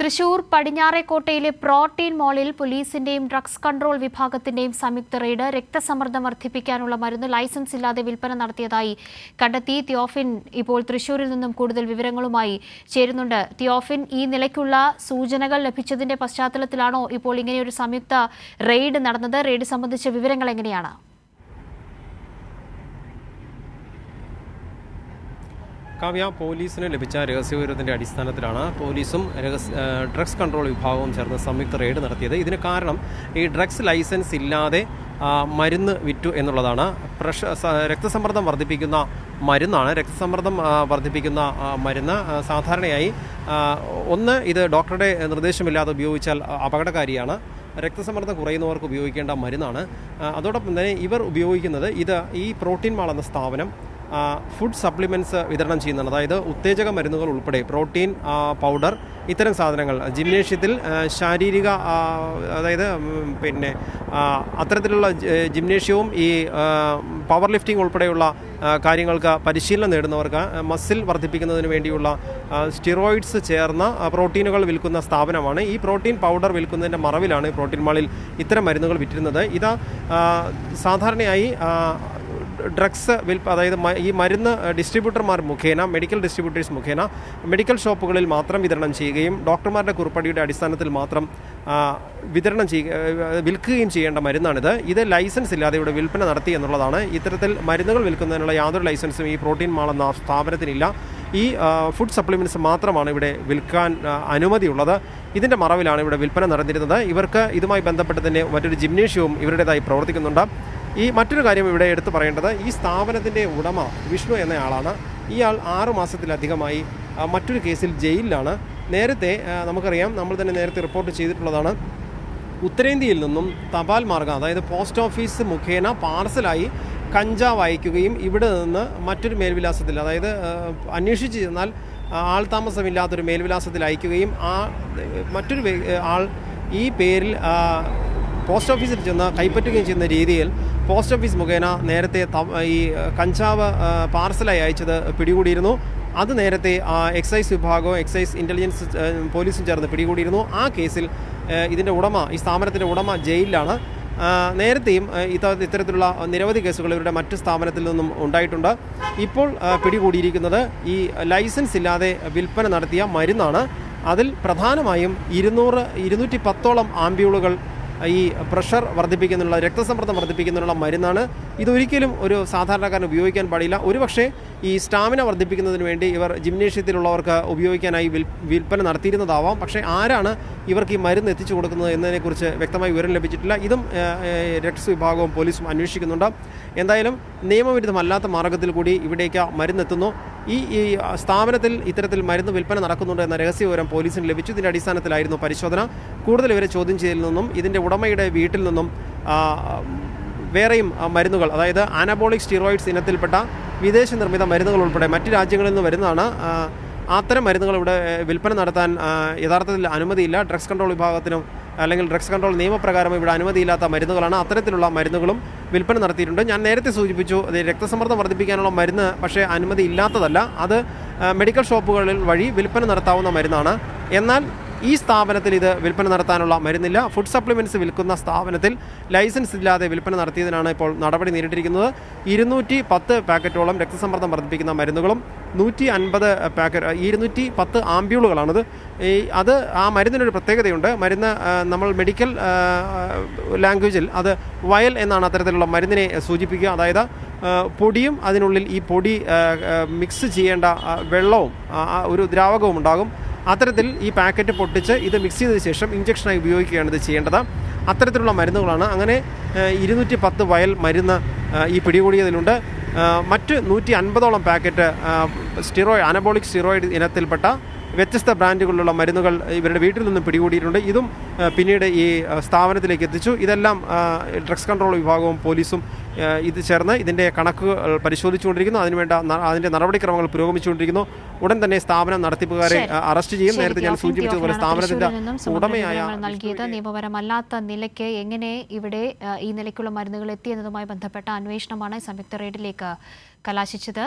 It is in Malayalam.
തൃശൂർ പടിഞ്ഞാറേക്കോട്ടയിലെ പ്രോട്ടീൻ മോളിൽ പോലീസിന്റെയും ഡ്രഗ്സ് കൺട്രോൾ വിഭാഗത്തിന്റെയും സംയുക്ത റെയ്ഡ് രക്തസമ്മർദ്ദം വർദ്ധിപ്പിക്കാനുള്ള മരുന്ന് ലൈസൻസ് ഇല്ലാതെ വിൽപ്പന നടത്തിയതായി കണ്ടെത്തി. തിയോഫിൻ ഇപ്പോൾ തൃശൂരിൽ നിന്നും കൂടുതൽ വിവരങ്ങളുമായി ചേരുന്നുണ്ട്. തിയോഫിൻ ഈ നിലയ്ക്കുള്ള സൂചനകൾ ലഭിച്ചതിന്റെ പശ്ചാത്തലത്തിലാണോ ഇപ്പോൾ ഇങ്ങനെയൊരു സംയുക്ത റെയ്ഡ് നടന്നത്? റെയ്ഡ് സംബന്ധിച്ച വിവരങ്ങൾ എങ്ങനെയാണ്? കാവ്യ പോലീസിന് ലഭിച്ച രഹസ്യവിവരത്തിന്റെ അടിസ്ഥാനത്തിലാണ് പോലീസും ഡ്രഗ്സ് കൺട്രോൾ വിഭാഗവും ചേർന്ന് സംയുക്ത റെയ്ഡ് നടത്തിയത്. ഇതിന് കാരണം ഈ ഡ്രഗ്സ് ലൈസൻസ് ഇല്ലാതെ മരുന്ന് വിറ്റു എന്നുള്ളതാണ്. പ്രഷ രക്തസമ്മർദ്ദം വർദ്ധിപ്പിക്കുന്ന മരുന്നാണ്. രക്തസമ്മർദ്ദം വർദ്ധിപ്പിക്കുന്ന മരുന്ന് സാധാരണയായി ഒന്ന് ഇത് ഡോക്ടറുടെ നിർദ്ദേശമില്ലാതെ ഉപയോഗിച്ചാൽ അപകടകാരിയാണ്. രക്തസമ്മർദ്ദം കുറയുന്നവർക്ക് ഉപയോഗിക്കേണ്ട മരുന്നാണ്. അതോടൊപ്പം തന്നെ ഇവർ ഉപയോഗിക്കുന്നത് ഇത് ഈ പ്രോട്ടീൻ മാൾ എന്ന സ്ഥാപനം ഫുഡ് സപ്ലിമെന്റ്സ് വിതരണം ചെയ്യുന്നുണ്ട് അതായത് ഉത്തേജക മരുന്നുകൾ ഉൾപ്പെടെ പ്രോട്ടീൻ പൗഡർ ഇത്തരം സാധനങ്ങൾ. ജിംനേഷ്യത്തിൽ ശാരീരിക അതായത് പിന്നെ അത്തരത്തിലുള്ള ജിംനേഷ്യവും ഈ പവർ ലിഫ്റ്റിംഗ് ഉൾപ്പെടെയുള്ള കാര്യങ്ങൾക്ക് പരിശീലനം നേടുന്നവർക്ക് മസിൽ വർദ്ധിപ്പിക്കുന്നതിന് വേണ്ടിയുള്ള സ്റ്റിറോയിഡ്സ് ചേർന്ന പ്രോട്ടീനുകൾ വിൽക്കുന്ന സ്ഥാപനമാണ്. ഈ പ്രോട്ടീൻ പൗഡർ വിൽക്കുന്നതിന്റെ മറവിലാണ് പ്രോട്ടീൻ മാളിൽ ഇത്തരം മരുന്നുകൾ വിറ്റിരുന്നത്. ഇത് സാധാരണയായി ഡ്രഗ്സ് വിൽപ്പ അതായത് ഈ മരുന്ന് ഡിസ്ട്രിബ്യൂട്ടർമാർ മുഖേന മെഡിക്കൽ ഡിസ്ട്രിബ്യൂട്ടേഴ്സ് മുഖേന മെഡിക്കൽ ഷോപ്പുകളിൽ മാത്രം വിതരണം ചെയ്യുകയും ഡോക്ടർമാരുടെ കുറിപ്പടിയുടെ അടിസ്ഥാനത്തിൽ മാത്രം വിതരണം ചെയ്യുക വിൽക്കുകയും ചെയ്യേണ്ട മരുന്നാണിത്. ഇത് ലൈസൻസ് ഇല്ലാതെ ഇവിടെ വിൽപ്പന നടത്തി എന്നുള്ളതാണ്. ഇത്തരത്തിൽ മരുന്നുകൾ വിൽക്കുന്നതിനുള്ള യാതൊരു ലൈസൻസും ഈ പ്രോട്ടീൻ മാളെന്ന സ്ഥാപനത്തിനില്ല. ഈ ഫുഡ് സപ്ലിമെന്റ്സ് മാത്രമാണ് ഇവിടെ വിൽക്കാൻ അനുമതിയുള്ളത്. ഇതിന്റെ മറവിലാണ് ഇവിടെ വിൽപ്പന നടന്നിരുന്നത്. ഇവർക്ക് ഇതുമായി ബന്ധപ്പെട്ട് തന്നെ മറ്റൊരു ജിംനേഷ്യവും ഇവരുടേതായി പ്രവർത്തിക്കുന്നുണ്ട്. ഈ മറ്റൊരു കാര്യം ഇവിടെ എടുത്തു പറയേണ്ടത് ഈ സ്ഥാപനത്തിന്റെ ഉടമ വിഷ്ണു എന്നയാളാണ്. ഇയാൾ ആറു മാസത്തിലധികമായി മറ്റൊരു കേസിൽ ജയിലിലാണ്. നേരത്തെ നമുക്കറിയാം നമ്മൾ തന്നെ നേരത്തെ റിപ്പോർട്ട് ചെയ്തിട്ടുള്ളതാണ്. ഉത്തരേന്ത്യയിൽ നിന്നും തപാൽ മാർഗം അതായത് പോസ്റ്റ് ഓഫീസ് മുഖേന പാർസലായി കഞ്ചാവ് അയക്കുകയും ഇവിടെ നിന്ന് മറ്റൊരു മേൽവിലാസത്തിൽ അതായത് അന്വേഷിച്ച് ചെന്നാൽ ആൾ താമസമില്ലാത്തൊരു മേൽവിലാസത്തിൽ അയക്കുകയും ആ മറ്റൊരു ആൾ ഈ പേരിൽ പോസ്റ്റ് ഓഫീസിൽ ചെന്ന് കൈപ്പറ്റുകയും ചെയ്യുന്ന രീതിയിൽ പോസ്റ്റ് ഓഫീസ് മുഖേന നേരത്തെ ഈ കഞ്ചാവ് പാർസലായി അയച്ചത് പിടികൂടിയിരുന്നു. അത് നേരത്തെ എക്സൈസ് വിഭാഗവും എക്സൈസ് ഇന്റലിജൻസ് പോലീസും ചേർന്ന് പിടികൂടിയിരുന്നു. ആ കേസിൽ ഇതിന്റെ ഉടമ ഈ സ്ഥാപനത്തിന്റെ ഉടമ ജയിലിലാണ്. നേരത്തെയും ഇത്ത ഇത്തരത്തിലുള്ള നിരവധി കേസുകൾ ഇവരുടെ മറ്റ് സ്ഥാപനത്തിൽ നിന്നും ഉണ്ടായിട്ടുണ്ട്. ഇപ്പോൾ പിടികൂടിയിരിക്കുന്നത് ഈ ലൈസൻസ് ഇല്ലാതെ വിൽപ്പന നടത്തിയ മരുന്നാണ്. അതിൽ പ്രധാനമായും ഇരുന്നൂറ് ഇരുന്നൂറ്റി പത്തോളം ആംബ്യൂളുകൾ ഈ പ്രഷർ വർദ്ധിപ്പിക്കുന്നുള്ള രക്തസമ്മർദ്ദം വർദ്ധിപ്പിക്കുന്നതിനുള്ള മരുന്നാണ് ഇതൊരിക്കലും ഒരു സാധാരണക്കാരൻ ഉപയോഗിക്കാൻ പാടില്ല. ഒരുപക്ഷെ ഈ സ്റ്റാമിന വർദ്ധിപ്പിക്കുന്നതിന് വേണ്ടി ഇവർ ജിംനേഷ്യത്തിലുള്ളവർക്ക് ഉപയോഗിക്കാനായി വിൽ വിൽപ്പന നടത്തിയിരുന്നതാവാം. പക്ഷേ ആരാണ് ഇവർക്ക് ഈ മരുന്ന് എത്തിച്ചു കൊടുക്കുന്നത് എന്നതിനെക്കുറിച്ച് വ്യക്തമായി വിവരം ലഭിച്ചിട്ടില്ല. ഇതും രക്ഷസ് വിഭാഗവും പോലീസും അന്വേഷിക്കുന്നുണ്ട്. എന്തായാലും നിയമവിരുദ്ധമല്ലാത്ത മാർഗത്തിൽ കൂടി ഇവിടേക്ക് മരുന്നെത്തുന്നു. ഈ ഈ സ്ഥാപനത്തിൽ ഇത്തരത്തിൽ മരുന്ന് വിൽപ്പന നടക്കുന്നുണ്ട് എന്ന രഹസ്യ വിവരം പോലീസിന് ലഭിച്ചു. ഇതിന്റെ അടിസ്ഥാനത്തിലായിരുന്നു പരിശോധന. കൂടുതൽ ഇവരെ ചോദ്യം ചെയ്യലിൽ നിന്നും ഇതിന്റെ ഉടമയുടെ വീട്ടിൽ നിന്നും വേറെയും മരുന്നുകൾ അതായത് ആനബോളിക് സ്റ്റിറോയിഡ്സ് ഇനത്തിൽപ്പെട്ട വിദേശ നിർമ്മിത മരുന്നുകൾ ഉൾപ്പെടെ മറ്റ് രാജ്യങ്ങളിൽ നിന്ന് വരുന്നതാണ്. അത്തരം മരുന്നുകൾ ഇവിടെ വിൽപ്പന നടത്താൻ യഥാർത്ഥത്തിൽ അനുമതിയില്ല. ഡ്രഗ്സ് കൺട്രോൾ വിഭാഗത്തിനും അല്ലെങ്കിൽ ഡ്രഗ്സ് കൺട്രോൾ നിയമപ്രകാരം ഇവിടെ അനുമതിയില്ലാത്ത മരുന്നുകളാണ് അത്തരത്തിലുള്ള മരുന്നുകളും വിൽപ്പന നടത്തിയിട്ടുണ്ട്. ഞാൻ നേരത്തെ സൂചിപ്പിച്ചു അത് രക്തസമ്മർദ്ദം വർദ്ധിപ്പിക്കാനുള്ള മരുന്ന് പക്ഷേ അനുമതി ഇല്ലാത്തതല്ല. അത് മെഡിക്കൽ ഷോപ്പുകളിൽ വഴി വിൽപ്പന നടത്താവുന്ന മരുന്നാണ്. എന്നാൽ ഈ സ്ഥാപനത്തിൽ ഇത് വിൽപ്പന നടത്താനുള്ള മരുന്നില്ല. ഫുഡ് സപ്ലിമെന്റ്സ് വിൽക്കുന്ന സ്ഥാപനത്തിൽ ലൈസൻസ് ഇല്ലാതെ വിൽപ്പന നടത്തിയതിനാണ് ഇപ്പോൾ നടപടി നേരിട്ടിരിക്കുന്നത്. ഇരുന്നൂറ്റി പത്ത് പാക്കറ്റോളം രക്തസമ്മർദ്ദം വർദ്ധിപ്പിക്കുന്ന മരുന്നുകളും നൂറ്റി അൻപത് പാക്കറ്റ് ഇരുന്നൂറ്റി പത്ത് ആംബ്യൂളുകളാണത്. ഈ അത് ആ മരുന്നിനൊരു പ്രത്യേകതയുണ്ട്. മരുന്ന് നമ്മൾ മെഡിക്കൽ ലാംഗ്വേജിൽ അത് വയൽ എന്നാണ് അത്തരത്തിലുള്ള മരുന്നിനെ സൂചിപ്പിക്കുക. അതായത് പൊടിയും അതിനുള്ളിൽ ഈ പൊടി മിക്സ് ചെയ്യേണ്ട വെള്ളവും ഒരു ദ്രാവകവും ഉണ്ടാകും. അത്തരത്തിൽ ഈ പാക്കറ്റ് പൊട്ടിച്ച് ഇത് മിക്സ് ചെയ്തതിന് ശേഷം ഇഞ്ചക്ഷനായി ഉപയോഗിക്കുകയാണ് ഇത് ചെയ്യേണ്ടത്. അത്തരത്തിലുള്ള മരുന്നുകളാണ്. അങ്ങനെ ഇരുന്നൂറ്റി പത്ത് വയൽ മരുന്ന് ഈ പിടികൂടിയതിലുണ്ട്. മറ്റ് നൂറ്റി അൻപതോളം പാക്കറ്റ് സ്റ്റിറോയിഡ് അനബോളിക് സ്റ്റിറോയിഡ് ഇനത്തിൽപ്പെട്ട വ്യത്യസ്ത ബ്രാൻഡുകളിലുള്ള മരുന്നുകൾ ഇവരുടെ വീട്ടിൽ നിന്നും പിടികൂടിയിട്ടുണ്ട്. ഇതും പിന്നീട് ഈ സ്ഥാപനത്തിലേക്ക് എത്തിച്ചു. ഇതെല്ലാം ഡ്രഗ്സ് കൺട്രോൾ വിഭാഗവും പോലീസും ഇത് ചേർന്ന് ഇതിന്റെ കണക്കുകൾ പരിശോധിച്ചുകൊണ്ടിരിക്കുന്നു. അതിനുവേണ്ട അതിന്റെ നടപടിക്രമങ്ങൾ പുരോഗമിച്ചുകൊണ്ടിരിക്കുന്നു. ഉടൻ തന്നെ സ്ഥാപനം നടത്തിപ്പുകാരെ അറസ്റ്റ് ചെയ്യും. നേരത്തെ ഞാൻ സൂചിപ്പിച്ചതുപോലെ സ്ഥാപനത്തിന്റെ സ്ഥാപനത്തിന്റെ ഉടമയായ നൽകിയത് നിയമപരമല്ലാത്ത നിലയ്ക്ക് എങ്ങനെ ഇവിടെ ഈ നിലയ്ക്കുള്ള മരുന്നുകൾ എത്തി എന്നതുമായി ബന്ധപ്പെട്ട അന്വേഷണമാണ് സംയുക്ത റെയ്ഡിലേക്ക് കലാശിച്ചത്.